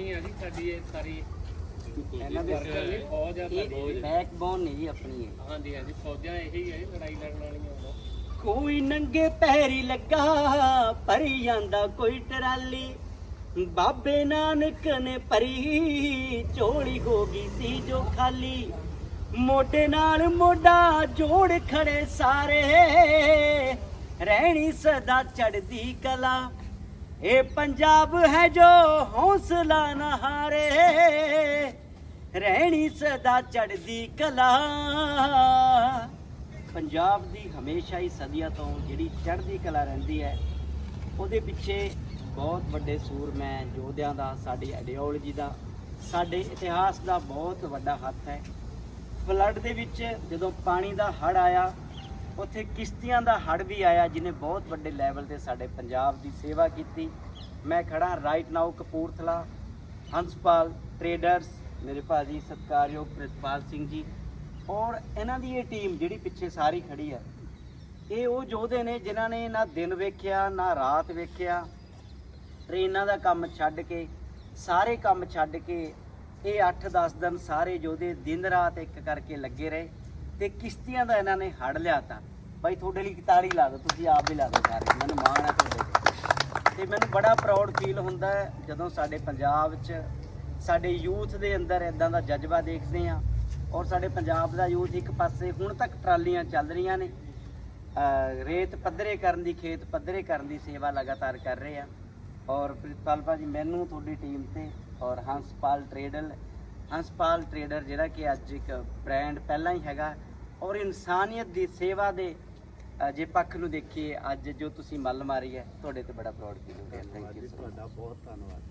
ਹੀ ਆ ਜੀ ਸਾਡੀ ਇਹ ਸਾਰੀ ਇਹਨਾਂ ਦੇ ਵਰਕਰ ਨੇ ਫੌਜ ਆ ਸਾਡੀ ਇਹ ਬੈਕਬੋਨ ਨਹੀਂ ਜੀ ਆਪਣੀ ਇਹ। ਹਾਂਜੀ ਹਾਂਜੀ ਫੌਜਾਂ ਇਹੀ ਹੈ ਜੀ, ਲੜਾਈ ਲੜਨ ਵਾਲੀਆਂ ਉਦੋਂ ਕੋਈ ਨੰਗੇ ਪੈਰੀ ਲੱਗਾ ਭਰੀ ਜਾਂਦਾ ਕੋਈ ਟਰਾਲੀ। ਬਾਬੇ ਨਾਨਕ ਨੇ ਭਰੀ ਝੋਲੀ ਹੋ ਗਈ ਸੀ ਜੋ ਖਾਲੀ। ਮੋਢੇ ਨਾਲ ਮੋਢਾ ਜੋੜ ਖੜੇ ਸਾਰੇ। ਰਹਿਣੀ ਸਦਾ ਚੜਦੀ ਕਲਾ। ਇਹ ਪੰਜਾਬ ਹੈ ਜੋ ਹੌਸਲਾ ਨਾ ਹਾਰੇ, ਰਹਿਣੀ ਸਦਾ ਚੜਦੀ ਕਲਾ। ਪੰਜਾਬ ਦੀ ਹਮੇਸ਼ਾ ਹੀ ਸਦੀਆਂ ਤੋਂ ਜਿਹੜੀ ਚੜ੍ਹਦੀ ਕਲਾ ਰਹਿੰਦੀ ਹੈ, ਉਹਦੇ ਪਿੱਛੇ ਬਹੁਤ ਵੱਡੇ ਸੂਰਮੈਂ ਯੋਧਿਆਂ ਦਾ, ਸਾਡੀ ਆਈਡੀਓਲੋਜੀ ਦਾ, ਸਾਡੇ ਇਤਿਹਾਸ ਦਾ ਬਹੁਤ ਵੱਡਾ ਹੱਥ ਹੈ। ਫਲੱਡ ਦੇ ਵਿੱਚ ਜਦੋਂ ਪਾਣੀ ਦਾ ਹੜ ਆਇਆ ਉੱਥੇ ਕਿਸ਼ਤੀਆਂ ਦਾ ਹੜ ਵੀ ਆਇਆ ਜਿਹਨੇ ਬਹੁਤ ਵੱਡੇ ਲੈਵਲ ਤੇ ਸਾਡੇ ਪੰਜਾਬ ਦੀ ਸੇਵਾ ਕੀਤੀ। ਮੈਂ ਖੜਾ right now Kapurthala, Hanspal traders ਮੇਰੇ ਭਾਜੀ ਸਤਿਕਾਰਯੋਗ ਪ੍ਰਿਤਪਾਲ ਸਿੰਘ ਜੀ। ਔਰ ਇਹਨਾਂ ਦੀ ਇਹ ਟੀਮ ਜਿਹੜੀ ਪਿੱਛੇ ਸਾਰੀ ਖੜੀ ਹੈ ਇਹ ਉਹ ਯੋਧੇ ਨੇ ਜਿਨ੍ਹਾਂ ਨੇ ਨਾ ਦਿਨ ਵੇਖਿਆ, ਨਾ ਰਾਤ ਵੇਖਿਆ। ਟ੍ਰੇਨਾਂ ਦਾ ਕੰਮ ਛੱਡ ਕੇ, ਸਾਰੇ ਕੰਮ ਛੱਡ ਕੇ ਇਹ 8-10 ਦਿਨ ਸਾਰੇ ਯੋਧੇ ਦਿਨ ਰਾਤ ਇੱਕ ਕਰਕੇ ਲੱਗੇ ਰਹੇ। ਤੇ ਕਿਸ਼ਤੀਆਂ ਦਾ ਇਹਨਾਂ ਨੇ ਹੜ ਲਿਆਤਾ। ਬਾਈ, ਤੁਹਾਡੇ ਲਈ ਇੱਕ ਤਾੜੀ ਲਾ ਦਿਓ, ਤੁਸੀਂ ਆਪ ਵੀ ਲਾ ਦਿਓ ਸਾਰੇ ਮੈਨੂੰ ਮਾਣ ਹੈ ਤੁਹਾਡੇ ਤੇ। ਤੇ ਮੈਨੂੰ ਬੜਾ ਪ੍ਰਾਊਡ ਫੀਲ ਹੁੰਦਾ ਹੈ ਜਦੋਂ ਸਾਡੇ ਪੰਜਾਬ 'ਚ, ਸਾਡੇ ਯੂਥ ਦੇ ਅੰਦਰ ਇਦਾਂ ਦਾ ਜਜ਼ਬਾ ਦੇਖਦੇ ਆ ਔਰ ਸਾਡੇ ਪੰਜਾਬ ਦਾ ਯੂਥ ਇੱਕ ਪਾਸੇ ਹੁਣ ਤੱਕ ਟਰਾਲੀਆਂ ਚੱਲ ਰਹੀਆਂ ਨੇ ਰੇਤ ਪੱਧਰੇ ਕਰਨ ਦੀ, ਖੇਤ ਪੱਧਰੇ ਕਰਨ ਦੀ ਸੇਵਾ ਲਗਾਤਾਰ ਕਰ ਰਹੇ ਆ ਔਰ ਪ੍ਰਿਤਪਾਲ ਭਾਜੀ, ਮੈਨੂੰ ਤੁਹਾਡੀ ਟੀਮ ਤੇ ਔਰ ਹੰਸਪਾਲ ਟ੍ਰੇਡਲ ਹੰਸਪਾਲ ਟ੍ਰੇਡਰ ਜਿਹੜਾ ਕਿ ਅੱਜ ਇੱਕ ਬ੍ਰਾਂਡ ਪਹਿਲਾਂ ਹੀ ਹੈਗਾ ਔਰ ਇਨਸਾਨੀਅਤ ਦੀ ਸੇਵਾ ਦੇ ਜੇ ਪੱਖ ਨੂੰ ਦੇਖੀਏ, ਅੱਜ ਜੋ ਤੁਸੀਂ ਮੱਲ ਮਾਰੀ ਹੈ, ਤੁਹਾਡੇ ਤੇ ਬੜਾ ਪ੍ਰਾਊਡ ਫੀਲ ਹੋ ਰਿਹਾ ਥੈਂਕ ਯੂ ਤੁਹਾਡਾ ਬਹੁਤ ਧੰਨਵਾਦ